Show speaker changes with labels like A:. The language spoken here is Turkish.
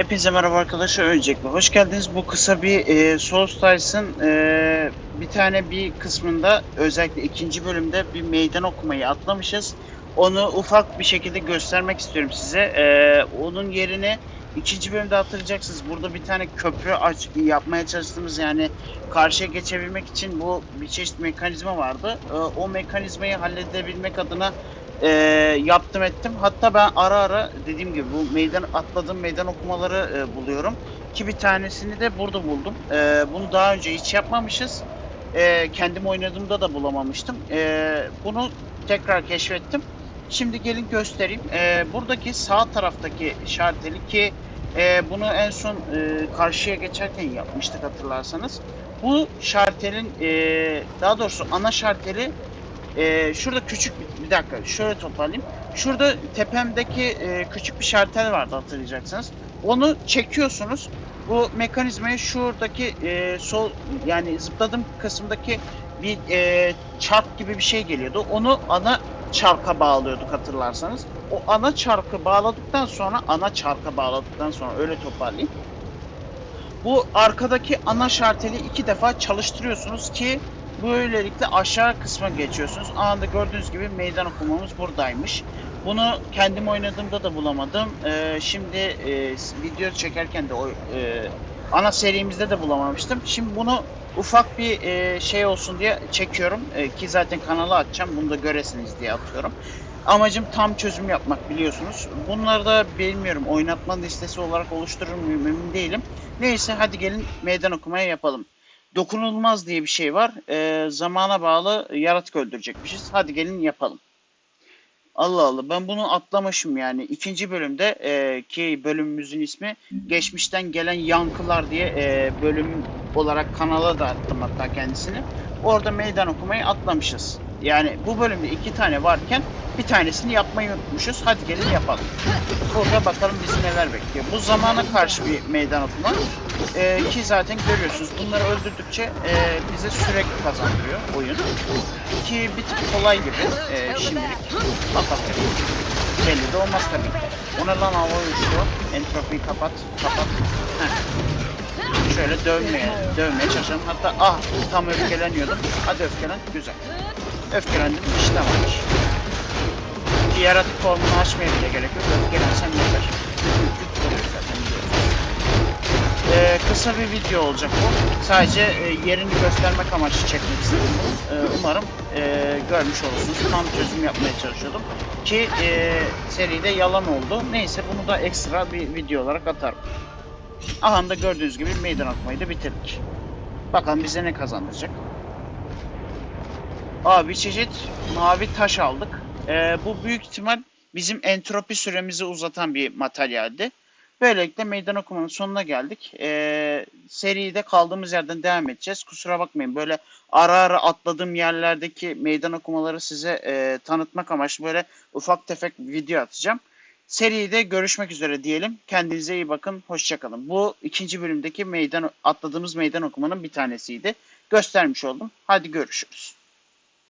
A: Hepinize merhaba arkadaşlar. Öncelikle hoş geldiniz. Bu kısa bir e, Souls Tyson e, bir tane bir kısmında özellikle ikinci bölümde bir meydan okumayı atlamışız. Onu ufak bir şekilde göstermek istiyorum size. E, onun yerini ikinci bölümde hatırlayacaksınız. Burada bir tane köprü aç, yapmaya çalıştığımız yani karşıya geçebilmek için bu bir çeşit mekanizma vardı. E, o mekanizmayı halledebilmek adına e, yaptım ettim. Hatta ben ara ara dediğim gibi bu meydan atladığım meydan okumaları e, buluyorum. Ki bir tanesini de burada buldum. E, bunu daha önce hiç yapmamışız. E, kendim oynadığımda da bulamamıştım. E, bunu tekrar keşfettim. Şimdi gelin göstereyim. E, buradaki sağ taraftaki şarteli ki e, bunu en son e, karşıya geçerken yapmıştık hatırlarsanız. Bu şartelin e, daha doğrusu ana şarteli ee, şurada küçük bir, bir dakika şöyle toparlayayım. Şurada tepemdeki e, küçük bir şartel vardı hatırlayacaksınız. Onu çekiyorsunuz. Bu mekanizmayı şuradaki e, sol yani zıpladığım kısımdaki bir e, çark gibi bir şey geliyordu. Onu ana çarka bağlıyorduk hatırlarsanız. O ana çarkı bağladıktan sonra ana çarka bağladıktan sonra öyle toparlayayım. Bu arkadaki ana şarteli iki defa çalıştırıyorsunuz ki Böylelikle aşağı kısma geçiyorsunuz. Anında gördüğünüz gibi meydan okumamız buradaymış. Bunu kendim oynadığımda da bulamadım. Ee, şimdi e, video çekerken de o e, ana serimizde de bulamamıştım. Şimdi bunu ufak bir e, şey olsun diye çekiyorum. E, ki zaten kanala atacağım. Bunu da göresiniz diye atıyorum. Amacım tam çözüm yapmak biliyorsunuz. Bunları da bilmiyorum oynatma listesi olarak oluşturur muyum emin değilim. Neyse hadi gelin meydan okumaya yapalım. Dokunulmaz diye bir şey var. Ee, zamana bağlı yaratık öldürecekmişiz. Hadi gelin yapalım. Allah Allah ben bunu atlamışım yani. ikinci bölümde e, ki bölümümüzün ismi geçmişten gelen yankılar diye e, bölüm olarak kanala da attım hatta kendisini. Orada meydan okumayı atlamışız. Yani bu bölümde iki tane varken bir tanesini yapmayı unutmuşuz. Hadi gelin yapalım. Burada bakalım bizi neler bekliyor. Bu zamana karşı bir meydan okuma. Ee, ki zaten görüyorsunuz bunları öldürdükçe e, bize sürekli kazandırıyor oyun. Ki bir tık kolay gibi e, şimdilik. Bakalım. Belli de olmaz tabii. Ona lan hava uçuyor. Entropiyi kapat. Kapat. Heh. Şöyle dövmeye, dövmeye çalışalım. Hatta ah tam öfkeleniyordum. Hadi öfkelen. Güzel. Öfkelendim. İşte varmış. Yaratık formunu açmaya bile gerek yok. Öfkelensem yeter. Kısa bir video olacak bu. Sadece e, yerini göstermek amaçlı çekmek istedim. Ee, umarım e, görmüş olursunuz. Tam çözüm yapmaya çalışıyordum. Ki e, seride yalan oldu. Neyse bunu da ekstra bir video olarak atarım. Aha da gördüğünüz gibi meydan okumayı da bitirdik. Bakalım bize ne kazandıracak. Aa bir çeşit mavi taş aldık. Ee, bu büyük ihtimal bizim entropi süremizi uzatan bir materyaldi. Böylelikle meydan okumanın sonuna geldik. Ee, seride kaldığımız yerden devam edeceğiz. Kusura bakmayın böyle ara ara atladığım yerlerdeki meydan okumaları size e, tanıtmak amaçlı böyle ufak tefek video atacağım. Seride görüşmek üzere diyelim. Kendinize iyi bakın. Hoşçakalın. Bu ikinci bölümdeki meydan atladığımız meydan okumanın bir tanesiydi. Göstermiş oldum. Hadi görüşürüz.